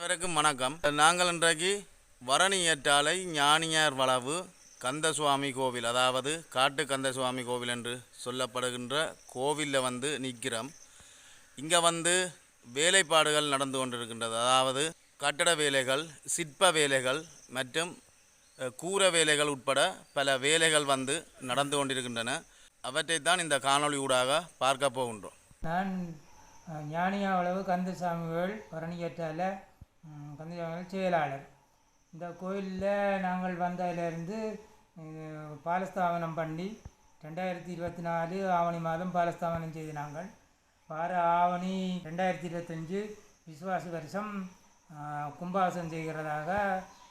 அனைவருக்கும் வணக்கம். நாங்கள் இன்றைக்கு வரணி ஏற்றாலை ஞானியார் வளவு கந்தசுவாமி கோவில் அதாவது காட்டு கந்தசுவாமி கோவில் என்று சொல்லப்படுகின்ற கோவிலில் வந்து நிற்கிறோம். இங்கே வந்து வேலைப்பாடுகள் நடந்து கொண்டிருக்கின்றது. அதாவது கட்டட வேலைகள் சிற்ப வேலைகள் மற்றும் அஹ், கூரை வேலைகள் உட்பட பல வேலைகள் வந்து நடந்து கொண்டிருக்கின்றன. அவற்றைத்தான் இந்த காணொளி ஊடாக பார்க்க போகின்றோம். நான் அஹ், ஞானியாவளவு கந்தசாமிகள் பரணியற்றால கந்தசாமிகள் செயலாளர். இந்த கோயிலில் நாங்கள் வந்ததிலேருந்து பாலஸ்தாபனம் பண்ணி ரெண்டாயிரத்தி இருபத்தி நாலு ஆவணி மாதம் பாலஸ்தாபனம் செய்து நாங்கள். வார ஆவணி ரெண்டாயிரத்தி இருபத்தஞ்சு விசுவாச வருஷம் கும்பாசம் செய்கிறதாக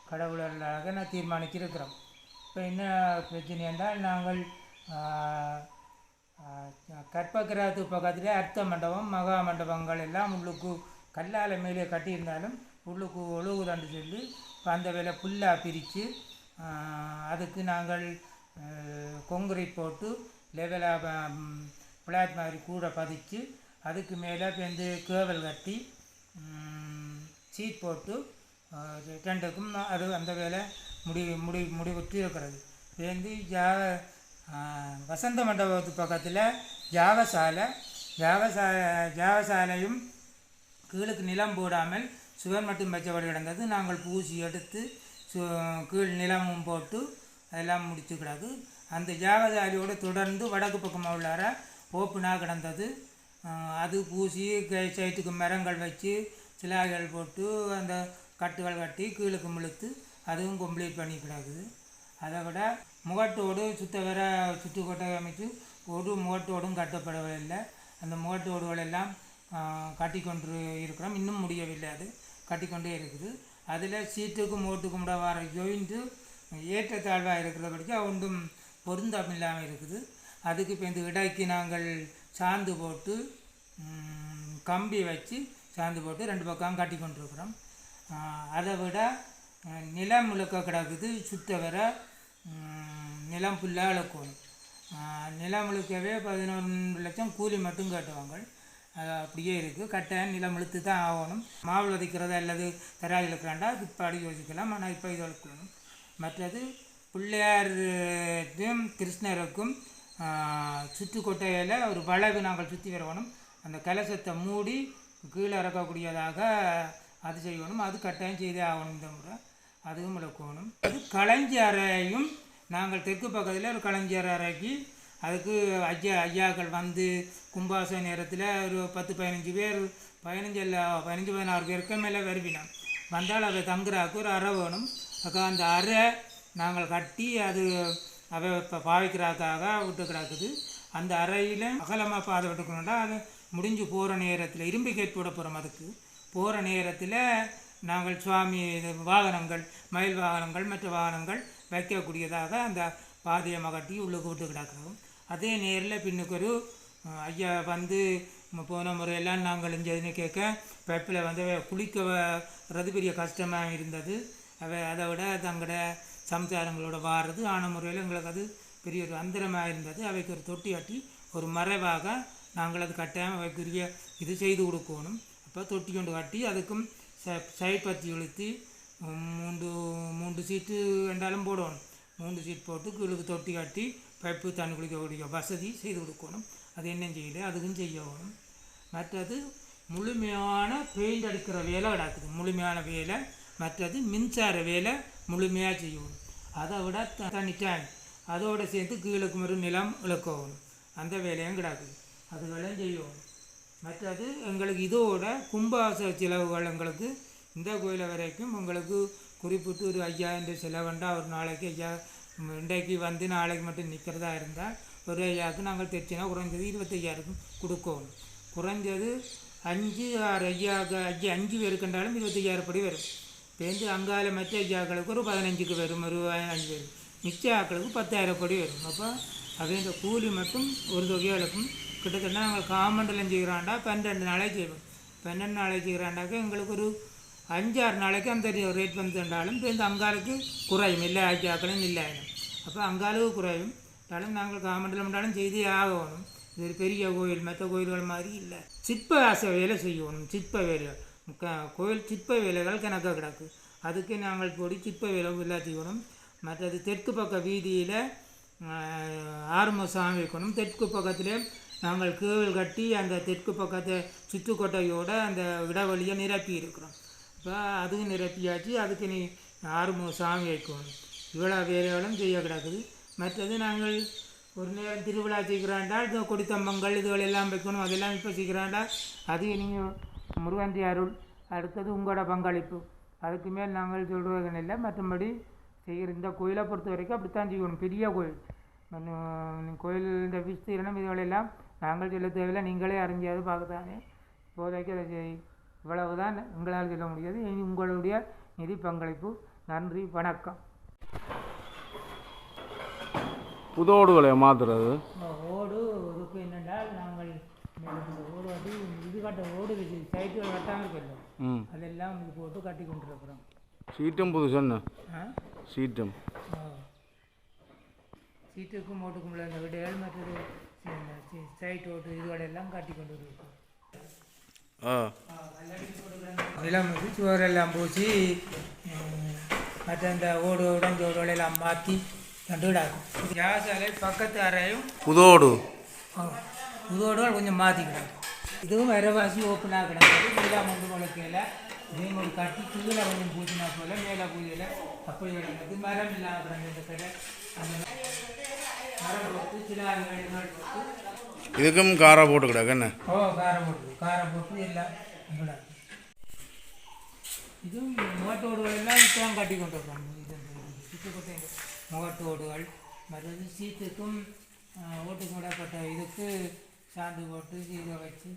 கடவுளர்களாக நான் தீர்மானிச்சிருக்கிறோம் இப்போ என்ன பிரச்சனை என்றால் நாங்கள் கற்பகிரகத்துக்கு ஆஹ் பக்கத்தில் அர்த்த மண்டபம் மகா மண்டபங்கள் எல்லாம் உள்ளுக்கு கல்லால் மேலே கட்டியிருந்தாலும் உள்ளுக்கு தண்டு சொல்லி இப்போ அந்த வேலை புல்லாக பிரித்து அதுக்கு நாங்கள் கொங்குரைட் போட்டு லெவலாக பிளாட் மாதிரி கூட பதிச்சு அதுக்கு மேலே வந்து கேவல் கட்டி சீட் போட்டு டெண்டுக்கும் ரெண்டுக்கும் அது அந்த வேலை முடி முடி முடிவுற்று இருக்கிறது வந்து ஜா வசந்த மண்டபத்து பக்கத்தில் ஜாவசாலை ஜாவசா ஜாவசாலையும் கீழுக்கு நிலம் போடாமல் சுவர் மட்டும் வச்சபடி கிடந்தது. நாங்கள் பூசி எடுத்து சு கீழ் நிலமும் போட்டு அதெல்லாம் முடித்து கிடக்கு. அந்த ஜாகதாரியோடு தொடர்ந்து வடக்கு பக்கம் உள்ளார ஓப்பனாக கிடந்தது. அது பூசி கை- சைட்டுக்கு மரங்கள் வச்சு சிலாய்கள் போட்டு அந்த கட்டுகள் கட்டி கீழுக்கு முழுத்து அதுவும் கம்ப்ளீட் பண்ணி கிடக்குது அதை விட முகட்டோடு சுத்த வர சுற்று கொட்டை அமைத்து ஒரு முகட்டோடும் கட்டப்படவில்லை. அந்த முகட்டோடுகளெல்லாம் கட்டி கொண்டு இருக்கிறோம். இன்னும் முடியவில்லை அது. கட்டிக்கொண்டே இருக்குது. அதில் சீட்டுக்கும் ஓட்டுக்கும் கூட வர ஜாயிண்ட்டு ஏற்றத்தாழ்வாக இருக்கிறபடிக்கு ஒன்றும் பொருந்தம் இல்லாமல் இருக்குது. அதுக்கு இப்போ இந்த இடைக்கு நாங்கள் சாந்து போட்டு கம்பி வச்சு சாந்து போட்டு ரெண்டு பக்கம் கட்டி கொண்டிருக்கிறோம் அதை விட நிலம் முழுக்க கிடக்குது. சுத்த வர நிலம் ஃபுல்லாக இழக்கணும் நிலம் முழுக்கவே பதினொன்று லட்சம் கூலி மட்டும் கட்டுவாங்க. அப்படியே இருக்குது கட்டாயம் நிலம் இழுத்து தான் ஆகணும். மாவு விதைக்கிறது அல்லது தராய் இழுக்கிறாண்டா? பிற்பாடு யோசிக்கலாம். ஆனால் இப்போ இது இழுக்கணும் மற்றது பிள்ளையாருக்கும் கிருஷ்ணருக்கும் சுற்று கொட்டையில் ஒரு வளைவு நாங்கள் சுற்றி வரணும். அந்த கலசத்தை மூடி கீழே இறக்கக்கூடியதாக அது செய்யணும். அது கட்டாயம் செய்தே ஆகணும் இந்த முறை. அதுவும் இழக்கணும் அது களஞ்சி அறையும் நாங்கள் தெற்கு பக்கத்தில் ஒரு கலைஞர் அறைக்கு அதுக்கு ஐயா ஐயாக்கள் வந்து கும்பாச நேரத்தில் ஒரு பத்து பதினஞ்சு பேர் பதினஞ்சு இல்லை பதினஞ்சு பதினாறு பேருக்கு மேலே வருவினோம் வந்தால் அதை தங்குறாக்கு ஒரு அறை வேணும். அக்கா அந்த அறை நாங்கள் கட்டி அது அவை இப்போ பாவிக்கிறாக்காக விட்டு கிடக்குது. அந்த அறையில் அகலமாக பாதை விட்டுக்கணும்டா அது முடிஞ்சு போகிற நேரத்தில் இரும்பு கேட் விட போகிறோம் அதுக்கு. போகிற நேரத்தில் நாங்கள் சுவாமி இது வாகனங்கள் மயில் வாகனங்கள் மற்ற வாகனங்கள் வைக்கக்கூடியதாக அந்த பாதையை மகட்டி உள்ளுக்கு விட்டு கிடக்கிறோம். அதே நேரில் பின்னுக்கு ஒரு ஐயா வந்து போன முறையெல்லாம் நாங்கள் இங்கே கேட்க பைப்பில் வந்து குளிக்க வர்றது பெரிய கஷ்டமாக இருந்தது. அவை அதை விட தங்களோட சம்சாரங்களோட வாடுறது ஆன முறையில் எங்களுக்கு அது பெரிய ஒரு அந்தரமாக இருந்தது. அவைக்கு ஒரு தொட்டி கட்டி ஒரு மறைவாக நாங்கள் அது கட்டாயம் அவைக்குரிய இது செய்து கொடுக்கணும். அப்போ தொட்டி கொண்டு கட்டி அதுக்கும் ச சைட் பற்றி இழுத்தி மூன்று மூன்று சீட்டு ரெண்டாலும் போடணும். மூன்று சீட் போட்டு கீழுக்கு தொட்டி கட்டி பைப்பு தண்ணி குளிக்கக்கூடிய வசதி செய்து கொடுக்கணும். அது என்ன செய்யல? அதுக்கும் செய்யணும் மற்றது முழுமையான பெயிண்ட் அடிக்கிற வேலை கிடக்குது. முழுமையான வேலை. மற்றது மின்சார வேலை முழுமையாக செய்யணும் அதை விட த- தனி டேங்க் அதோடு சேர்த்து கீழே ஒரு நிலம் இழக்கணும் அந்த வேலையும் கிடக்குது. வேலையும் செய்யணும் மற்றது எங்களுக்கு இதோட கும்பாச செலவுகள் எங்களுக்கு இந்த கோயிலை வரைக்கும் உங்களுக்கு குறிப்பிட்டு ஒரு ஐயாயிரம் செலவுண்டா ஒரு நாளைக்கு ஐயா இன்றைக்கு வந்து நாளைக்கு மட்டும் நிற்கிறதா இருந்தால் ஒரு ஐயாவுக்கு நாங்கள் தைச்சினா குறைஞ்சது இருபத்தையாயிரம் கொடுக்கணும் குறைஞ்சது அஞ்சு ஆறு ஐயாவுக்கு ஐயா அஞ்சு பேருக்குண்டாலும் இருபத்தையாயிரம் படி வரும். பேருந்து அங்கால மற்ற ஐயாக்களுக்கு ஒரு பதினஞ்சுக்கு வரும் ஒரு அஞ்சு பேர். மிச்ச ஆக்களுக்கு பத்தாயிரம் படி வரும். அப்போ அதே இந்த கூலி மட்டும் ஒரு தொகையாளுக்கும் கிட்டத்தட்ட நாங்கள் காமண்டலம் செய்கிறாண்டா பன்னெண்டு நாளைக்கு செய்வோம். பன்னெண்டு நாளைக்கு செய்கிறாண்டாக்க எங்களுக்கு ஒரு அஞ்சாறு நாளைக்கு அந்த ரேட் வந்துட்டாலும் இந்த அங்காளுக்கு குறையும். எல்லா ஆக்கியாக்களும் இல்லாயிடும் அப்போ அங்காளுக்கு குறையும். இருந்தாலும் நாங்கள் காமண்டலம்னாலும் செய்தே ஆகணும். இது ஒரு பெரிய கோயில் மற்ற கோயில்கள் மாதிரி இல்லை. சிற்ப ஆசை வேலை செய்யணும். சிற்ப வேலை. கோயில் சிற்ப வேலைகள் கணக்காக கிடக்கு. அதுக்கு நாங்கள் போடி சிற்ப வேலை எல்லாத்தையும் மற்றது தெற்கு பக்க வீதியில் ஆறும சாமி வைக்கணும். தெற்கு பக்கத்தில் நாங்கள் கேவல் கட்டி அந்த தெற்கு பக்கத்தை சுற்றுக்கொட்டையோடு அந்த இடவழியை நிரப்பி இருக்கிறோம். இப்போ அதுவும் நிரப்பியாச்சு அதுக்கு நீ ஆறும சாமி வைக்கணும். இவ்வளோ வேலைகளும் செய்ய கிடக்குது. மற்றது நாங்கள் ஒரு நேரம் திருவிழா செய்கிறாண்டா இந்த கொடித்தம்பங்கள் இதுகள் எல்லாம் வைக்கணும் அதெல்லாம் இப்போ செய்கிறாண்டா அது நீங்கள் முருகந்தி அருள். அடுத்தது உங்களோட பங்களிப்பு. அதுக்கு மேல் நாங்கள் சொல்கிறது இல்லை மற்றபடி செய்கிற இந்த கோயிலை பொறுத்த வரைக்கும் அப்படித்தான் செய்யணும். பெரிய கோயில். கோயில் இந்த விஸ்தீரணம் இதுகளெல்லாம் நாங்கள் சொல்ல தேவையில்லை நீங்களே அறிஞ்சாது பார்க்கத்தானே. இப்போதைக்கு அதை செய் இவ்வளவுதான் எங்களால் சொல்ல முடியாது. இனி உங்களுடைய நிதி பங்களிப்பு. நன்றி வணக்கம். புதோடுகளை மாற்றுறது இந்த ஓடு இதுக்கு என்னென்றால் நாங்கள் இந்த ஓடு வந்து இது கட்ட ஓடு சைட்டுகள் கட்டாமல் இருக்கல ம். அதெல்லாம் இது போட்டு கட்டி கொண்டிருக்கிறோம். சீட்டும் புதுசன்னு. ஆ? சீட்டும். சீட்டுக்கும் ஓட்டுக்கும் உள்ள அந்த விடைகள் மற்றது சைட் ஓட்டு இதுகளெல்லாம் கட்டி கொண்டு இருக்கோம் வந்து சுவரெல்லாம் பூசி மற்ற இந்த ஓடு உடஞ்ச ஓடுகளெல்லாம் மாற்றி கண்டுவிடாது யாசாலை பக்கத்து அறையும். புதோடு. இதோடு கொஞ்சம் மாற்றிக்கிடாது இதுவும் விரவாசி ஓப்பனாக கிடந்தது. கீழே மொண்டு முளைக்கையில் இதையும் ஒரு கட்டி கீழே கொஞ்சம் பூசினா போல மேலே பூஜையில் அப்படி கிடந்தது. மரம் இல்லாமல் கிடந்தது கடை. அந்த இதுக்கும் காரா போட்டு கிடக்கு என்ன ஓ காரம் போட்டு காரம் போட்டு எல்லாம் இதுவும் முகத்தோடுகள் எல்லாம் இப்போ கட்டி கொண்டு சுற்றுப்பட்ட முகத்தோடுகள். மற்றது சீட்டுக்கும் ஆ, ஓட்டுக்கும் விடப்பட்ட இதுக்கு சாந்து போட்டு இதை வச்சு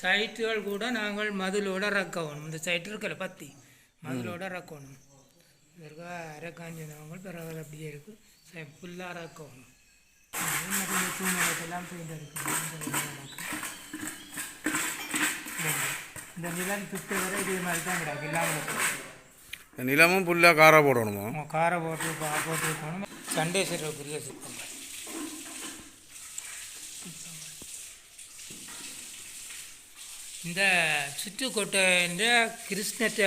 சைட்டுகள் கூட நாங்கள் மதிலோட ரக்கணும். இந்த சைட்டு இருக்கல பத்தி. மதிலோட ரக்கணும். இதற்கு அரைக்காஞ்சனவங்க பிறகு அப்படியே இருக்குது ஃபுல்லாக ரக்கணும். மற்ற தூங்கலாம் பெயிண்ட் இந்த நிலம் சுற்று வரை இதே மாதிரி தான் கிடக்கு. இல்லாமல் நிலமும் புல்லாக காரா போடணுமோ? காரை போட்டு போட்டு இருக்கணும். சண்டேஸ்வரருக்குரிய சிற்பம். இந்த சுற்றுக்கோட்டைன்ற கிருஷ்ணத்தை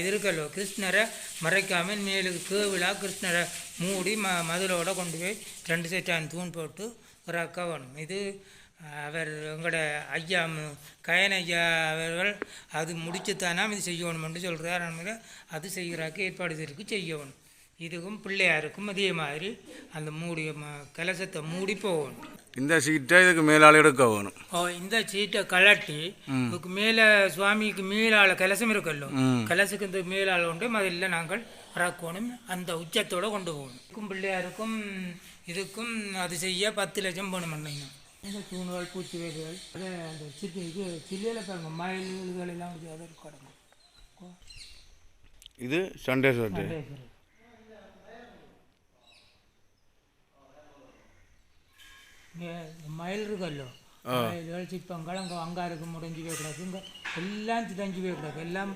இது இருக்கல்லோ கிருஷ்ணரை மறைக்காமல் மேலுக்கு கேவிழா கிருஷ்ணரை மூடி ம மதுளோட கொண்டு போய் ரெண்டு செட்டான் தூண் போட்டு ஒரு அக்கா வேணும். இது அவர் எங்களோட ஐயா கயன் ஐயா அவர்கள் அது முடிச்சுத்தானாம் இது செய்யணும்னு சொல்கிறார் அதனால அது செய்கிறாக்கு ஏற்பாடு இருக்கு செய்யணும். இதுக்கும் பிள்ளையாருக்கும் அதே மாதிரி அந்த மூடி ம- கலசத்தை மூடி போகணும். இந்த சீட்டை இதுக்கு மேலால் எடுக்க வேணும். ஓ இந்த சீட்டை கலட்டி இதுக்கு மேலே சுவாமிக்கு மேலால கலசம் இருக்கல்லோ. கலசுக்கு இந்த மேலால உண்டு அதில் நாங்கள் இறக்கணும் அந்த உச்சத்தோட கொண்டு போகணும். இதுக்கும் பிள்ளையாருக்கும் இதுக்கும் அது செய்ய பத்து லட்சம் போகணும் பண்ணணும் இந்த தூண்கள் பூச்சி வேடுகள் அது அந்த சிட்டு இது சில்லையில் பாருங்க மயில்கள் எல்லாம் அதை கிடக்கும் இது சண்டேஸ்வரர் மயில் இருக்கல்லோ? மயில்கள் சிப்பங்கள் அங்கே அங்காருக்கு முடிஞ்சு போய் இங்கே எல்லாம் சிதஞ்சு போய் கிடக்கு. எல்லாம்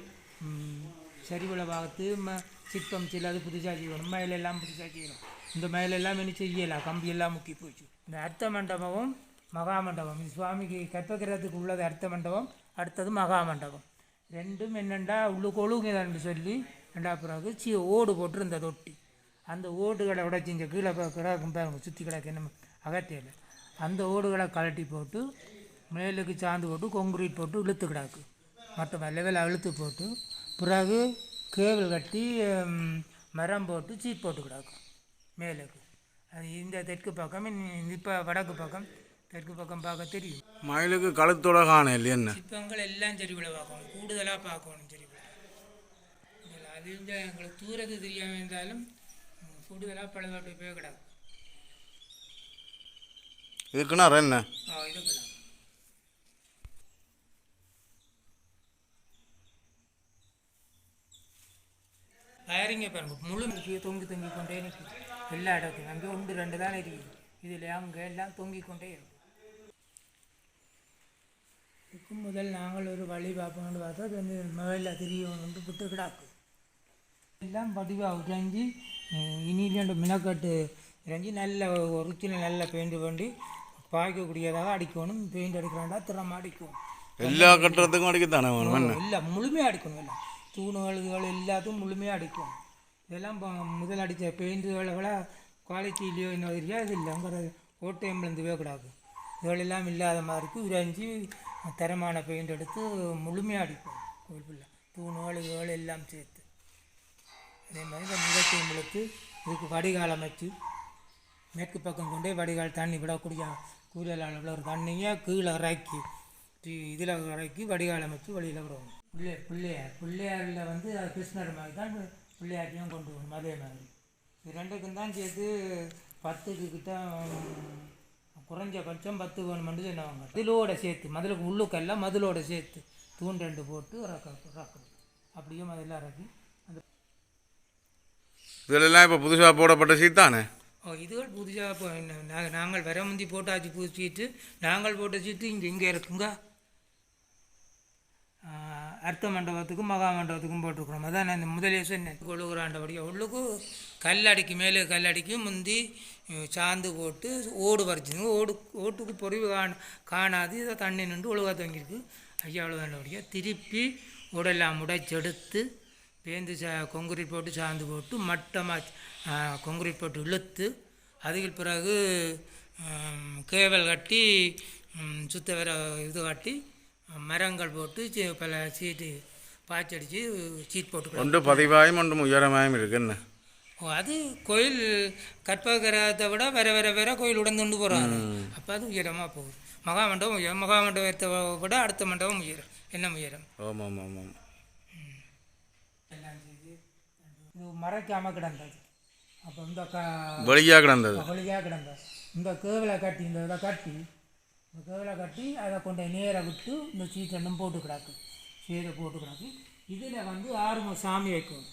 ம், சரிவுல பார்த்து ம சிற்பம் சில அது புதுசாக செய்யணும். மயில் எல்லாம் புதுசாக செய்யணும். இந்த மயில் எல்லாம் இனி செய்யலாம் கம்பி எல்லாம் முக்கி போச்சு. இந்த அர்த்த மண்டபமும் மகா மண்டபம். இது சுவாமிக்கு கற்பகிரகத்துக்கு உள்ளது அர்த்த மண்டபம் அடுத்தது மகா மண்டபம். ரெண்டும் என்னண்டா? உள்ளுக்கு ஒழுங்குதான்னு சொல்லி ரெண்டா பிறகு சி ஓடு போட்டிருந்த தொட்டி. அந்த ஓடுகளை உடைச்சி இங்கே கீழே கிடக்கும் பாருங்க சுற்றி கிடக்கு என்ன அகத்தியில். அந்த ஓடுகளை கழட்டி போட்டு மேலுக்கு சாந்து போட்டு கொங்குரீட் போட்டு இழுத்து கிடக்கு. மற்ற லெவலில் இழுத்து போட்டு பிறகு கேபிள் கட்டி மரம் போட்டு சீட் போட்டு கிடக்கும் மேலுக்கு. அது இந்த தெற்கு பக்கம் இப்போ வடக்கு பக்கம் தெற்கு பக்கம் பார்க்க தெரியும். மயிலுக்கு கழுத்தோட காண இல்லையா என்ன? சிற்பங்கள் எல்லாம் சரிவில் பார்க்கணும். கூடுதலாக பார்க்கணும் சரிவில் அது இந்த எங்களுக்கு தூரத்து தெரியாமல் இருந்தாலும் கூடுதலாக பழுவாட்டு போய் கிடக்கும் இதுக்குன்னா என்ன? ஆ இதுக்கலாம் வயரிங்க பாருங்க முழு இருக்கு தொங்கி தொங்கி கொண்டே நிற்கும் எல்லா இடத்துக்கும். அங்கே ஒன்று ரெண்டு தான் இருக்குது இதில் அங்கே எல்லாம் தொங்கி கொண்டே இருக்கும் இதுக்கு முதல் நாங்கள் ஒரு வழி பார்ப்போம்னு பார்த்தா அது வந்து முதல்ல தெரியணும்னு விட்டு கிடாக்கு. எல்லாம் பதிவாக உடைஞ்சி இனியிலேண்டு மினக்கட்டு இறஞ்சி நல்ல ஒரிஜினல் நல்ல பெயிண்ட் பண்ணி பாய்க்கக்கூடியதாக அடிக்கணும் பெயிண்ட் அடிக்கிறாண்டா திறமை அடிக்கும். எல்லா கட்டுறதுக்கும் அடிக்கத்தானே வேணும் இல்லை முழுமையாக அடிக்கணும் எல்லாம் தூணுகள் இதுகள் எல்லாத்தையும் முழுமையாக அடிக்கும். இதெல்லாம் முதல் அடித்த பெயிண்ட்டுகளை விட குவாலிட்டிலையோ என்ன தெரியா இது இல்லைங்கிற ஓட்டையம் விழுந்துவே கூடாது இதுகளெல்லாம் இல்லாத மாதிரிக்கு உறைஞ்சி தரமான பெயிண்ட் எடுத்து முழுமையாக அடிப்போம் கோயில் ஃபுல்லாக இதுகள் எல்லாம் சேர்த்து. அதே மாதிரி இந்த நிலத்தையும் இழுத்து இதுக்கு வடிகால் அமைச்சு மேற்கு பக்கம் கொண்டே வடிகால் தண்ணி விடக்கூடிய கூலியல் அளவில் ஒரு தண்ணியை கீழே இறக்கி இதில் இறக்கி வடிகால் அமைச்சு வழியில் விடுவோம். பிள்ளை பிள்ளையார் பிள்ளையாரில் வந்து அது கிருஷ்ணர் மாதிரி தான் பிள்ளையாட்டையும் கொண்டு வரணும் அதே மாதிரி. இது ரெண்டுக்கும் தான் சேர்த்து பத்துக்கு கிட்ட குறைஞ்ச குறைஞ்சபட்சம் பத்து வேணுமென்று சொன்னவங்க. மதிலோட சேர்த்து மதிலுக்கு உள்ளுக்கெல்லாம் மதிலோட சேர்த்து தூண் ரெண்டு போட்டு ரக்க ரக்கணும் அப்படியே மதில் இறக்கி அந்த இதெல்லாம் இப்போ புதுசாக போடப்பட்ட சீட் தானே? இதுகள் புதுசாக இப்போ என்ன- நாங்கள் வர முந்தி போட்டாச்சு புது சீட்டு நாங்கள் போட்ட சீட்டு இங்கே இங்கே இருக்குங்க. அர்த்த மண்டபத்துக்கும் மகா மண்டபத்துக்கும் போட்டிருக்கிறோம். அதான் நான் இந்த முதலே சொன்னேன். கொழுகுறாண்டபடியாக உள்ளுக்கு கல்லடிக்கு மேலே கல்லடிக்கு முந்தி சாந்து போட்டு ஓடு வரைச்சிங்க ஓடு ஓட்டுக்கு பொறிவு காண காணாது. இதை தண்ணி நின்று ஒழுகா தங்கியிருக்கு. ஐயா வேண்டபடியாக திருப்பி உடெல்லாம் உடைச்செடுத்து பேந்து சா கொங்குரீட் போட்டு சாந்து போட்டு மட்டமாக கொங்குரீட் போட்டு இழுத்து அதுக்கு பிறகு கேவல் கட்டி சுத்த வர இது கட்டி மரங்கள் போட்டு சி- பல சீட்டு பாய்ச்சடிச்சு சீட் போட்டுக்கலாம் ஒன்று பதிவாயும் ஒன்று உயரமாயும் இருக்கு என்ன? ஓ அது கோயில் கற்பகிரகத்தை விட வேற வேற வேற கோயில் உடந்துண்டு போகிறாங்க அப்போ அது உயரமாக போகுது. மகாமண்டபம் உயரம் மகாமண்டபத்தை விட அடுத்த மண்டபம் உயரம். என்ன உயரம்? ஆமாம் ஆமாம் ஆமாம் எல்லாம் செய்து இது மறைக்காமல் கிடந்தது. அப்போ இந்த வெளியாக கிடந்தது. வழியாக கிடந்தது. இந்த கேவலை கட்டி இந்த இதை கட்டி இந்த கேவலை கட்டி அதை கொண்டு நேராக விட்டு இந்த சீட்டெண்ணும் போட்டு கிடக்கு. சீரை போட்டு கிடக்கு. இதில் வந்து ஆறும சாமி வைக்கும்.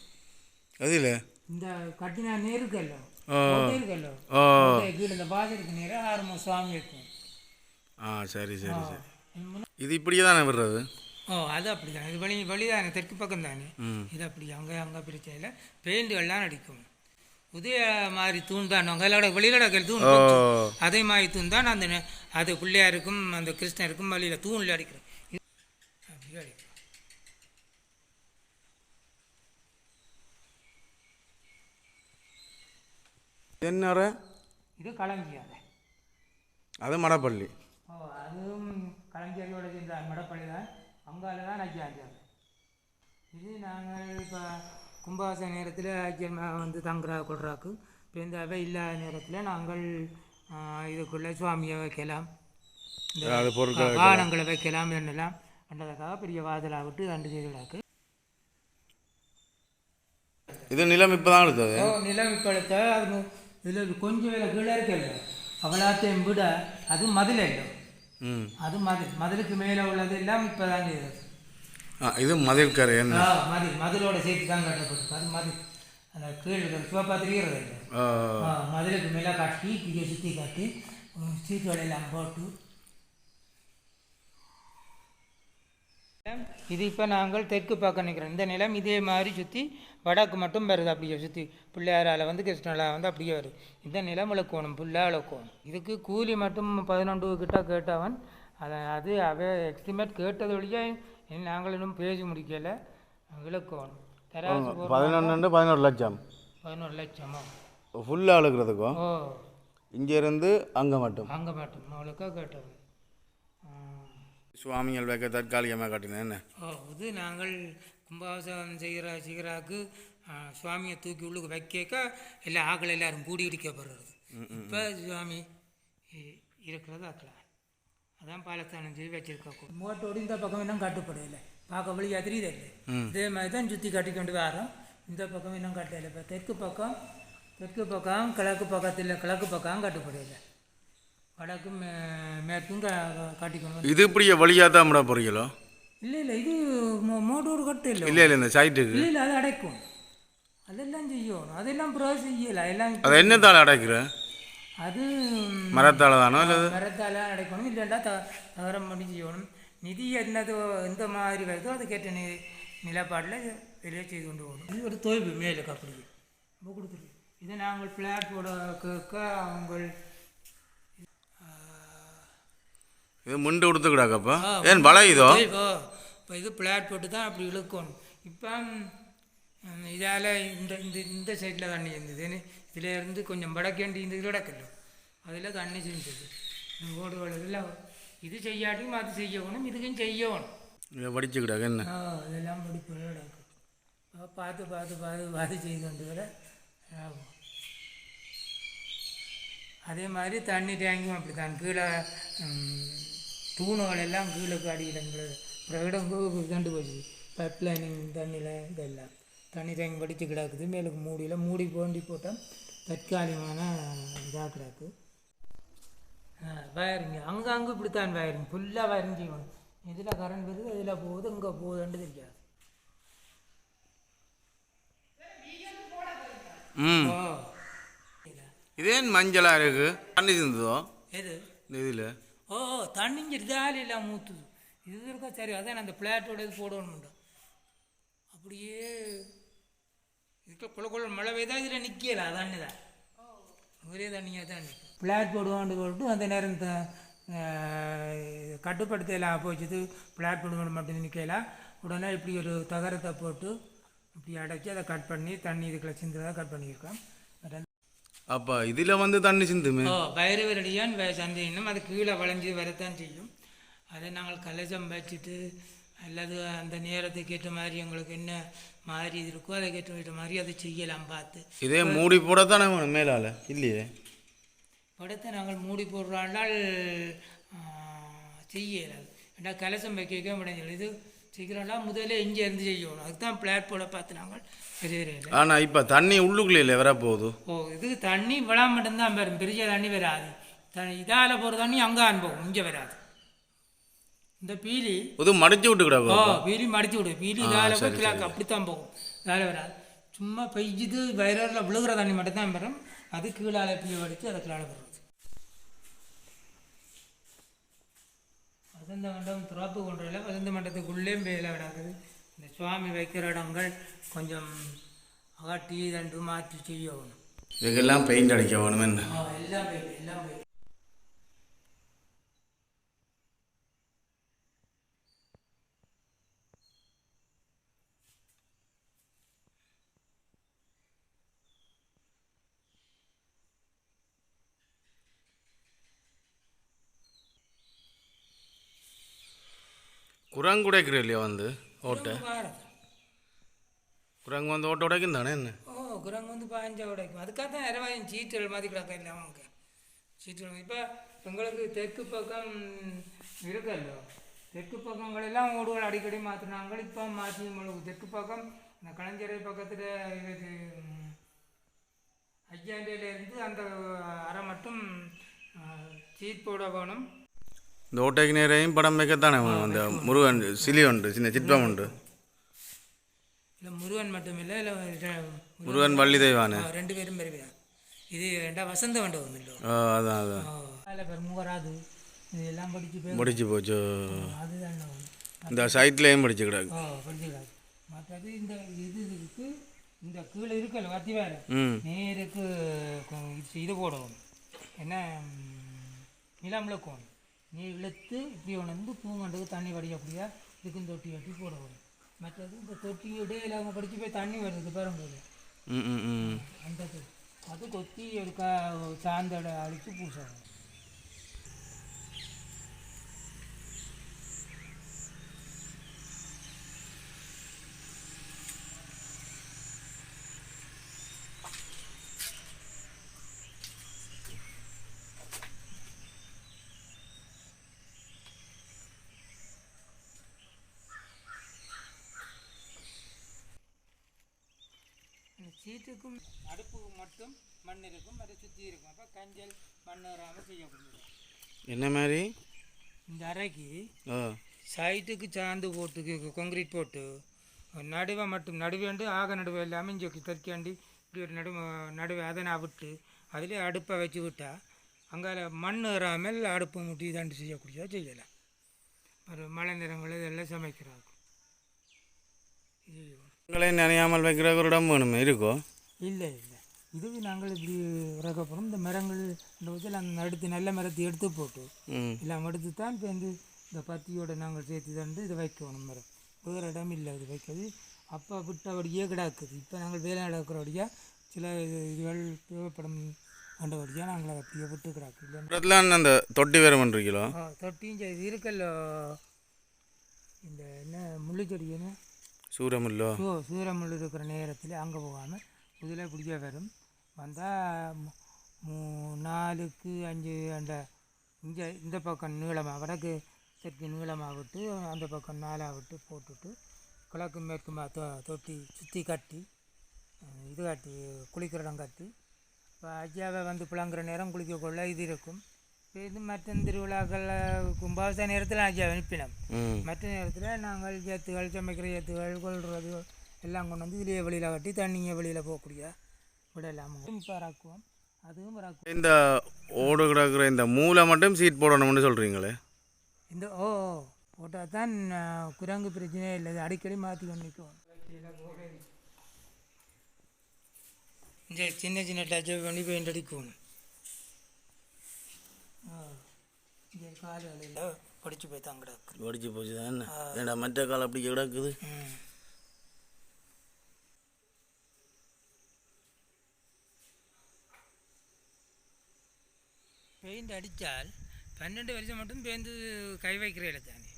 அதில் இந்த கட்டினா நேருக்கல்ல ஓ கீழே இந்த பாதத்துக்கு நேராக ஆறும சாமி வைக்கும். ஆ சரி சரி சரி. இது இப்படியே தானே விடுறது? ஓ அது அப்படி தான் இது வழி வழி தானே தெற்கு பக்கம் தானே இது அப்படி அங்கே அங்கே பிரிச்சையில் பெயிண்டுகள்லாம் அடிக்கும். உதய மாதிரி தூண் தான் உங்களோட வெளியில தூண் அதே மாதிரி தூண் தான் அந்த அது பிள்ளையாருக்கும் அந்த கிருஷ்ணருக்கும் வழியில் தூணில் அடிக்கிறோம் இது அப்படியே அடிக்கிறோம் என்னற? இது களஞ்சியாத அது மடப்பள்ளி. ஓ அதுவும் களஞ்சியோட சேர்ந்த மடப்பள்ளி தான். அங்கால தான் ஐக்கியம் இது நாங்கள் இப்போ கும்பாச நேரத்தில் ஐக்கியமாக வந்து தங்குறா கொள்றாக்கு. இப்போ இந்த அவை இல்லாத நேரத்தில் நாங்கள் இதுக்குள்ளே சுவாமியை வைக்கலாம். இந்த வாகனங்களை வைக்கலாம். என்னெல்லாம். பண்ணுறதுக்காக பெரிய வாதலாக விட்டு ரெண்டு செய்து விடாக்கு இது நிலம் இப்போ தான் எடுத்தது நிலம் இப்பழுத்த அது இதில் கொஞ்சம் வேலை கீழே இருக்கல அவளாத்தையும் விட அது மதில் இல்லை. அது மதில். மதிலுக்கு மேலே உள்ளது எல்லாம் இப்போ ஆ இது மதில்கரை என்ன? ஆ மதில். மதிலோட சேர்த்து தான் கட்டப்பட்டு அது மதில். அந்த கீழே சிவப்பா தெரிகிறது. மதிலுக்கு மேலே கட்டி இப்படியே சுற்றி கட்டி சீட்டோட எல்லாம் போட்டு இது இப்போ நாங்கள் தெற்கு பக்கம் நிற்கிறோம் இந்த நிலம் இதே மாதிரி சுற்றி வடக்கு மட்டும் வருது. அப்படியே சுற்றி பிள்ளையாரால் வந்து கிருஷ்ணலா வந்து அப்படியே வருது. இந்த நிலம் விளக்கணும் ஃபுல்லாக விளக்கணும். இதுக்கு கூலி மட்டும் பதினொன்று கிட்ட கேட்டவன். அதை அது அவ எக்ஸ்டிமேட் கேட்டது வழியா நாங்கள் இன்னும் பேசி முடிக்கலை. விளக்கணும். தராசு. பதினொன்று பதினோரு லட்சம். பதினோரு லட்சமா? ஃபுல்லாக அழுகிறதுக்கும் ஓ. இங்கேருந்து அங்கே மட்டும். அங்கே மட்டும். அவ்வளோக்கா கேட்டது. சுவாமிகள் வைக்க தற்காலிகமாக கட்டினேன் என்ன? இது நாங்கள் கும்பாபிஷேகம் செய்கிற செய்கிறாக்கு சுவாமியை தூக்கி உள்ளுக்கு வைக்க எல்லா ஆக்கள் எல்லாரும் கூடி இடிக்கப்படுறது இப்போ சுவாமி இருக்கிறது ஆக்கலாம் அதான் பாலஸ்தானம் செய்து வச்சிருக்க மோட்டோடு இந்த பக்கம் இன்னும் கட்டுப்படையில. பார்க்க வழியாக தெரியுது இல்லை. இதே மாதிரி தான் சுற்றி கட்டி கொண்டு வரோம். இந்த பக்கம் இன்னும் கட்டையில இப்போ தெற்கு பக்கம் தெற்கு பக்கம் கிழக்கு பக்கத்தில் கிழக்கு பக்கம் கட்டுப்படையில. வடக்கு மே மேற்கும் க கட்டி கொண்டு வந்து இது இப்படியே வழியாக தான் விட போகிறீங்களோ இல்லை இல்லை இது மோ- மோட்டோர் கட்டு இல்லை. இல்லை இல்லை இந்த சைட்டுக்கு இல்லை இல்லை அது அடைக்கும். அதெல்லாம் செய்யணும். அதெல்லாம் ப்ராசஸ் செய்யலை எல்லாம் அதை என்னத்தால் அடைக்கிற? அது மரத்தால் தானோ இல்லை மரத்தால் அடைக்கணும். இல்லைன்னா த தகரம் பண்ணி செய்யணும். நிதி என்னதோ எந்த மாதிரி வருதோ அதுக்கேற்ற நி நிலப்பாட்டில் வெளியே செய்து கொண்டு போகணும். இது ஒரு தொய்வு அப்படி இப்போ கொடுத்துருக்கு இது நாங்கள் பிளாட் போட கேட்க அவங்க இது முண்டு கொடுத்துக்கிடாக்கப்பா ஏன் வளையுதோ இப்போ இது பிளாட் போட்டு தான் அப்படி இழுக்கணும். இப்போ இதால் இந்த இந்த இந்த சைடில் தண்ணி இருந்தது. இதில் இருந்து கொஞ்சம் வடக்கேண்டி இந்த இது கிடக்கல அதில் தண்ணி செஞ்சது இந்த ஓடுகள் இது செய்யாட்டியும் அது செய்யணும் இதுக்கும் செய்யணும். இதை வடிச்சுக்கிடாக்க என்ன? ஆ இதெல்லாம் முடிப்பு கிடக்கும் பார்த்து பார்த்து பார்த்து பார்த்து செய்து கொண்டு வர. ஆகும் அதே மாதிரி தண்ணி டேங்கும் அப்படி தான் கீழே தூணுகள் எல்லாம் கீழே அடியில் இடம் கண்டு போச்சு. பைப் லைனிங் தண்ணியில் இதெல்லாம். தண்ணி டேங்க் வடித்து கிடக்குது. மேலுக்கு மூடியில் மூடி போண்டி போட்டால் தற்காலிகமான இதாக கிடக்கு. வயரிங்க அங்கே அங்கே இப்படித்தான் வயரிங். ஃபுல்லாக வயரிங் செய்யணும் இதில் கரண்ட் வருது இதில் போகுது இங்கே போகுதுன்னு தெரியாது. ம். ஓ இது. ஏன் மஞ்சளாக இருக்கு. தண்ணி சிந்துதோ எது? இதில். ஓ தண்ணிஞ்சு இதால் எல்லாம் ஊற்றுது இது இருக்கா? சரி அதான் அந்த பிளாட்டோட இது போடணும்டா அப்படியே இதுக்கு குள குள மழை பெய்தா இதில் நிற்கல தண்ணி தான் ஒரே தண்ணியாக தான் நிற்கும் பிளாட் போடுவான்னு போட்டு அந்த நேரம் த- கட்டுப்படுத்தலாம் போச்சுது பிளாட் போடுவோம் மட்டும் நிற்கலாம் உடனே இப்படி ஒரு தகரத்தை போட்டு இப்படி அடைச்சி அதை கட் பண்ணி தண்ணி இதுக்குள்ள சிந்ததாக கட் பண்ணியிருக்கோம் அப்போ இதில் வந்து தண்ணி சிந்துமே. ஓ பைரவரடியான் சந்தேகம் அது கீழே வளைஞ்சு வரத்தான் செய்யும். அதை நாங்கள் கலசம் வச்சுட்டு அல்லது அந்த நேரத்துக்கு ஏற்ற மாதிரி எங்களுக்கு என்ன மாதிரி இருக்கோ அதுக்கு ஏற்ற மாதிரி அதை செய்யலாம் பார்த்து. இதே மூடி போடத்தானே வேணும் மேலால்? இல்லையே. படத்தை நாங்கள் மூடி போடுறாண்டால் செய்யலாது ஏன்னா கலசம் வைக்க முடியாது இது சீக்கிரம்னா முதல்ல இங்கே இருந்து செய்யணும். அதுக்கு தான் பிளாட் போட பார்த்து நாங்கள் பெரிய ஆனால் இப்போ தண்ணி உள்ளுக்குள்ளே இல்லை வரப்போகுது ஓ இது தண்ணி விழா மட்டும்தான் வரும் பெரிய தண்ணி வராது. இதால் போகிற தண்ணி அங்கே அனுபவம் இங்கே வராது. இந்த பீலி இது மடிச்சு விட்டு ஓ கிடக்கும் பீலி மடிச்சு விடு. பீலி இதால் போய் கிழக்கு அப்படித்தான் போகும். இதால் வராது. சும்மா பெய்யுது வயரில் விழுகிற தண்ணி மட்டும்தான் வரும் அது கீழால பீ வடித்து அது கீழால வரும் வசந்த மண்டபம் துறப்பு கொண்டுல வசந்த மண்டபத்துக்குள்ளேயும் வேலை கிடக்குது இந்த சுவாமி வைக்கிற இடங்கள் கொஞ்சம் அகட்டி ரெண்டு மாற்றி செய்யணும். இதுக்கெல்லாம் பெயிண்ட் அடிக்க வேணும் என்ன எல்லாம் போயிட்டு எல்லாம் போயிட்டு குரங்கு உடைக்கிற இல்லையா வந்து ஓட்டை. குரங்கு வந்து ஓட்ட உடைக்கும் தானே என்ன? ஓ குரங்கு வந்து பாஞ்சா உடைக்கும். அதுக்காக தான் இரவாயும் சீட்டுகள் மாதிரி கிடக்க இல்லை அவங்க சீட்டுகள் இப்போ எங்களுக்கு தெற்கு பக்கம் இருக்கல்லோ? தெற்கு பக்கங்களெல்லாம் ஓடுகள் அடிக்கடி மாற்றினாங்க. இப்போ மாற்றி தெற்கு பக்கம் இந்த களஞ்சரை பக்கத்தில் இது ம், ஐயாண்டியிலேருந்து அந்த அறை மட்டும் சீட் போட வேணும். இந்த ஓட்டைக்கு நேரையும் படம் வைக்கத்தானே அந்த முருகன் சிலி உண்டு சின்ன சிற்பம் உண்டு இல்லை முருகன் மட்டும் இல்லை இல்லை முருகன் வள்ளி தெய்வானே ரெண்டு பேரும் பெறுவார் இது ரெண்டா வசந்த மண்டபம் இல்லை அதான் அதான் மூவராது இது எல்லாம் படிச்சு போய் முடிச்சு போச்சு அதுதான் இந்த சைட்லேயும் படிச்சு படிச்சுக்காது மற்றது இந்த இது இருக்கு இந்த கீழே இருக்கல வத்தி ம் நேருக்கு இது போடணும் என்ன நிலம் இழுக்கும் நீ இழுத்து இப்படி வந்து பூங்கண்டுக்கு தண்ணி வடியக்கூடியா இதுக்கும் தொட்டி கட்டி போடணும் மற்றது இந்த தொட்டி இடையில அவங்க படிச்சு போய் தண்ணி வருது ம் அந்த. அது கொத்தி எடுக்க சாந்தோட அடித்து பூசணும். இந்த சீட்டுக்கும் அடுப்பு மட்டும் மண் இருக்கும். அதை சுற்றி இருக்கும். அப்போ கஞ்சல் மண் வராமல் செய்யப்படுது என்ன மாதிரி? இந்த அறைக்கு சைட்டுக்கு சாந்து போட்டு கொங்கிரீட் போட்டு நடுவை மட்டும் நடுவேண்டு ஆக நடுவே இல்லாமல் இங்கே தெற்காண்டி இப்படி ஒரு நடு நடுவே அதை நான் விட்டு அதிலே அடுப்பை வச்சு விட்டா அங்கே மண் வராமல் அடுப்பு முட்டி தாண்டி செய்யக்கூடியதாக செய்யலாம். ஒரு மழை நிறங்கள் இதெல்லாம் சமைக்கிறாங்க உங்களை நினையாமல் வைக்கிற ஒரு இடம் வேணுமே இருக்கோ? இல்லை இல்லை. இதுக்கு நாங்கள் இப்படி இறக்க போகிறோம் இந்த மரங்கள் இந்த வச்சு அந்த எடுத்து நல்ல மரத்தை எடுத்து போட்டு எல்லாம் எடுத்து தான் இப்போ வந்து இந்த பத்தியோட நாங்கள் சேர்த்து தண்டு இதை வைக்கணும் மரம். வேறு இடம் இல்லை இது வைக்கிறது அப்போ விட்டபடியே கிடக்குது இப்போ நாங்கள் வேலை நடக்கிறபடியாக சில இது- இதுகள் தேவைப்படும் கண்டபடியாக நாங்கள் அப்படியே விட்டு கிடக்கு. அந்த தொட்டி வேறு பண்ணுறீங்களோ தொட்டியும் சரி, இது இருக்கல்லோ? இந்த என்ன முள்ளுச்செடி என்ன சூரமில்லோ ஓ சூரமுள் இருக்கிற நேரத்தில் அங்கே போகாமல் இதில் பிடிக்க வரும். வந்தால் மூ நாலுக்கு அஞ்சு அந்த இங்கே இந்த பக்கம் நீளமாக வடக்கு தெற்கு நீளமாக விட்டு அந்த பக்கம் நாலாக விட்டு போட்டுட்டு கிழக்கு மேற்குமா தொ தொட்டி சுற்றி கட்டி இது கட்டி குளிக்கிற இடம் கட்டி இப்போ ஐயாவை வந்து புழங்குற நேரம் குளிக்கக்குள்ள இது இருக்கும். இப்ப இது மற்ற திருவிழாக்கள் கும்பாபிஷேக நேரத்தில் ஐயாவை அனுப்பினோம். மற்ற நேரத்தில் நாங்கள் ஏத்துகள் சமைக்கிற ஏத்துகள் கொள்வது எல்லாம் கொண்டு வந்து இதுலேயே வெளியில் கட்டி தண்ணியை வெளியில் போகக்கூடிய விடலாம். இப்போ இறக்குவோம். அதுவும் இறக்குவோம். இந்த ஓடு கிடக்குற இந்த மூளை மட்டும் சீட் போடணும்னு சொல்கிறீங்களே இந்த ஓ போட்டால் தான் குரங்கு பிரச்சனையே இல்லை. அடிக்கடி மாற்றி கொண்டு நிற்கும். இந்த சின்ன சின்ன டச் பண்ணி பெயிண்ட் அடிக்கணும் ஆ, இந்த கால் படிச்சு போய் தான் கிடக்கு வடிச்சு போச்சு தான் மற்ற கால் அப்படி கிடக்குது? பெயிண்ட் அடித்தால் பன்னெண்டு வருஷம் மட்டும் பேருந்து கை வைக்கிறேன் தானே.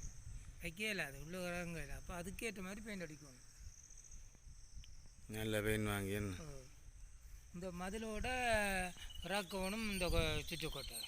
வைக்கல அது உள்ள வரங்க அப்போ அதுக்கேற்ற மாதிரி பெயிண்ட் அடிக்கணும். நல்ல பெயின் வாங்கி. இந்த மதிலோட இறக்கணும் இந்த சுற்றுக்கோட்டை.